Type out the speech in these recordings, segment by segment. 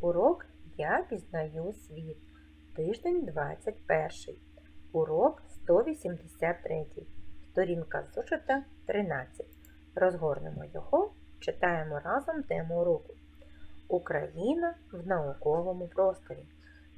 Урок Я пізнаю світ. Тиждень 21. Урок 183. Сторінка зошита 13. Розгорнемо його, читаємо разом тему уроку. Україна в науковому просторі.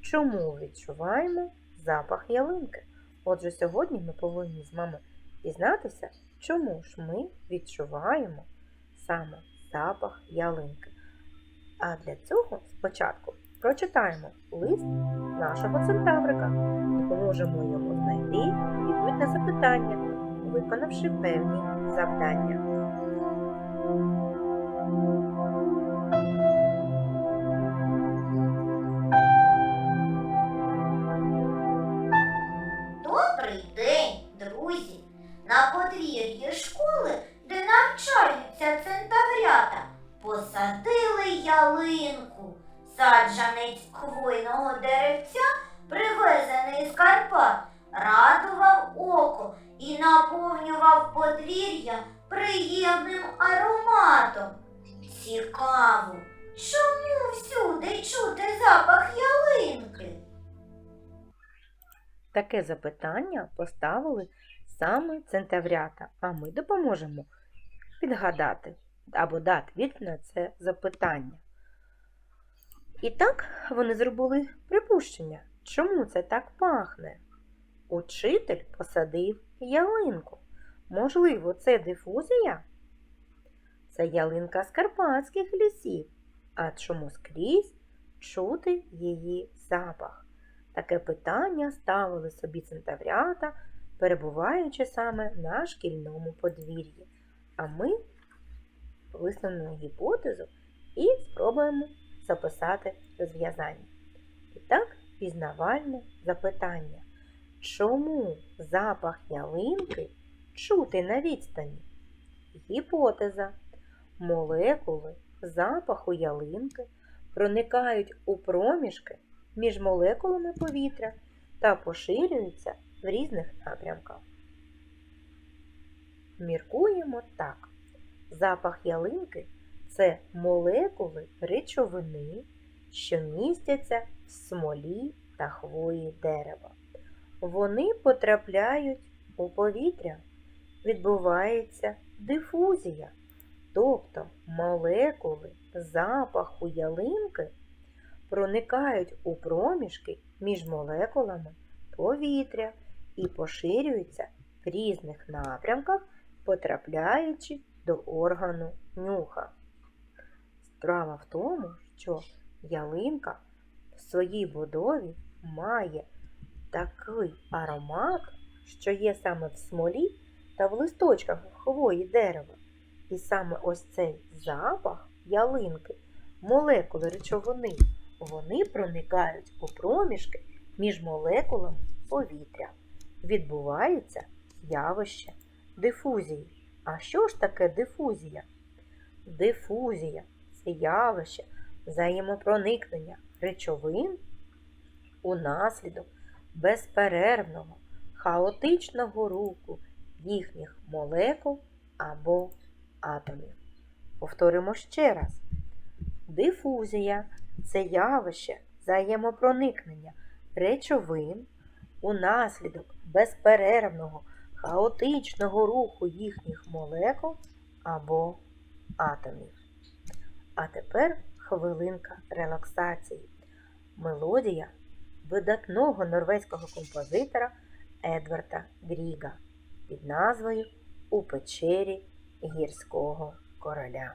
Чому відчуваємо запах ялинки? Отже, сьогодні ми повинні з вами дізнатися, чому ж ми відчуваємо саме запах ялинки. А для цього спочатку прочитаємо лист нашого центаврика, допоможемо йому знайти відповідь на запитання, виконавши певні завдання. Добрий день, друзі! На подвір'ї школи, де навчаються центаврята, посадили ялинку. Саджанець хвойного деревця, привезений з Карпат, радував око і наповнював подвір'я приємним ароматом. Цікаво, чому всюди чути запах ялинки? Таке запитання поставили саме центаврята, а ми допоможемо підгадати або дати відповідь на це запитання. І так вони зробили припущення, чому це так пахне. Учитель посадив ялинку. Можливо, це дифузія? Це ялинка з карпатських лісів. А чому скрізь чути її запах? Таке питання ставили собі центаврята, перебуваючи саме на шкільному подвір'ї. А ми висунемо гіпотезу і спробуємо записати розв'язання. І так, пізнавальне запитання. Чому запах ялинки чути на відстані? Гіпотеза. Молекули запаху ялинки проникають у проміжки між молекулами повітря та поширюються в різних напрямках. Міркуємо так. Запах ялинки це молекули речовини, що містяться в смолі та хвої дерева. Вони потрапляють у повітря, відбувається дифузія, тобто молекули запаху ялинки проникають у проміжки між молекулами повітря і поширюються в різних напрямках, потрапляючи до органу нюха. Справа в тому, що ялинка в своїй будові має такий аромат, що є саме в смолі та в листочках хвої дерева. І саме ось цей запах ялинки, молекули речовини, вони проникають у проміжки між молекулами повітря. Відбувається явище дифузії. А що ж таке дифузія? Дифузія це явище взаємопроникнення речовин унаслідок безперервного, хаотичного руху їхніх молекул або атомів. Повторимо ще раз. Дифузія це явище взаємопроникнення речовин унаслідок безперервного, хаотичного руху їхніх молекул або атомів. А тепер хвилинка релаксації. Мелодія видатного норвезького композитора Едварда Гріга під назвою У печері гірського короля.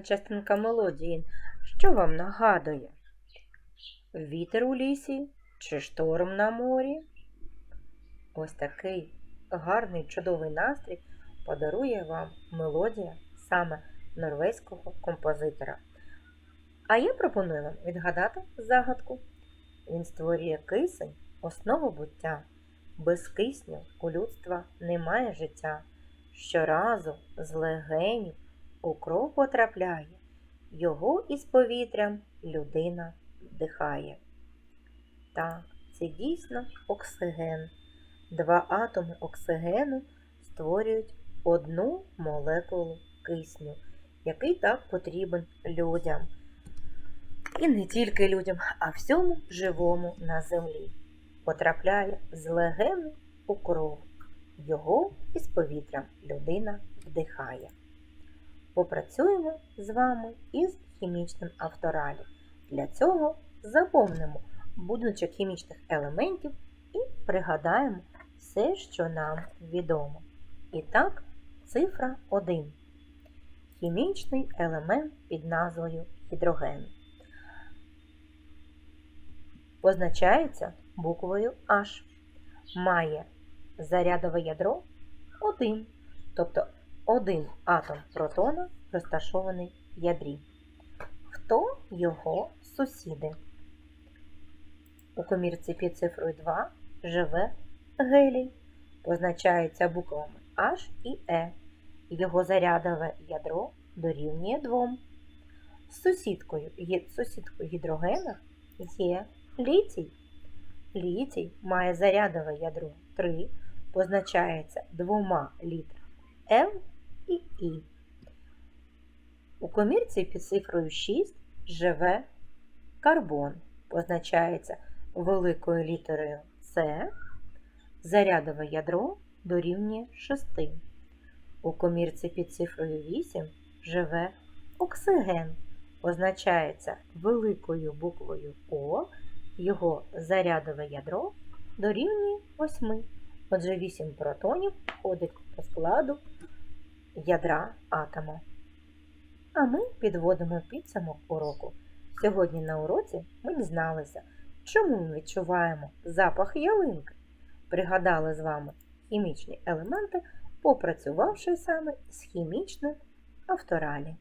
частинка мелодії, що вам нагадує? Вітер у лісі чи шторм на морі? Ось такий гарний чудовий настрій подарує вам мелодія саме норвезького композитора. А я пропоную вам відгадати загадку. Він створює кисень, основу буття. Без кисню у людства немає життя. Щоразу з легенів у кров потрапляє, його із повітрям людина вдихає. Так, це дійсно оксиген. Два атоми оксигену створюють одну молекулу кисню, який так потрібен людям. І не тільки людям, а всьому живому на землі. Потрапляє з легени у кров. Його із повітрям людина вдихає. Попрацюємо з вами із хімічним авторалі. Для цього заповнимо будиночок хімічних елементів і пригадаємо все, що нам відомо. І так, цифра 1. Хімічний елемент під назвою гідроген. Позначається буквою H. Має зарядове ядро 1, тобто один атом протона розташований в ядрі. Хто його сусіди? У комірці під цифрою 2 живе гелій. Позначається буквами H і E. Його зарядове ядро дорівнює 2. Сусідкою, сусідкою гідрогена є літій. Літій має зарядове ядро 3, позначається двома літрами L і. У комірці під цифрою 6 живе карбон, позначається великою літерою С, зарядове ядро дорівнює 6. У комірці під цифрою 8 живе оксиген, позначається великою буквою О, його зарядове ядро дорівнює 8. Отже, 8 протонів входить по складу ядра атома. А ми підводимо підсумок уроку. Сьогодні на уроці ми дізналися, чому ми відчуваємо запах ялинки. Пригадали з вами хімічні елементи, попрацювавши саме з хімічним авторалі.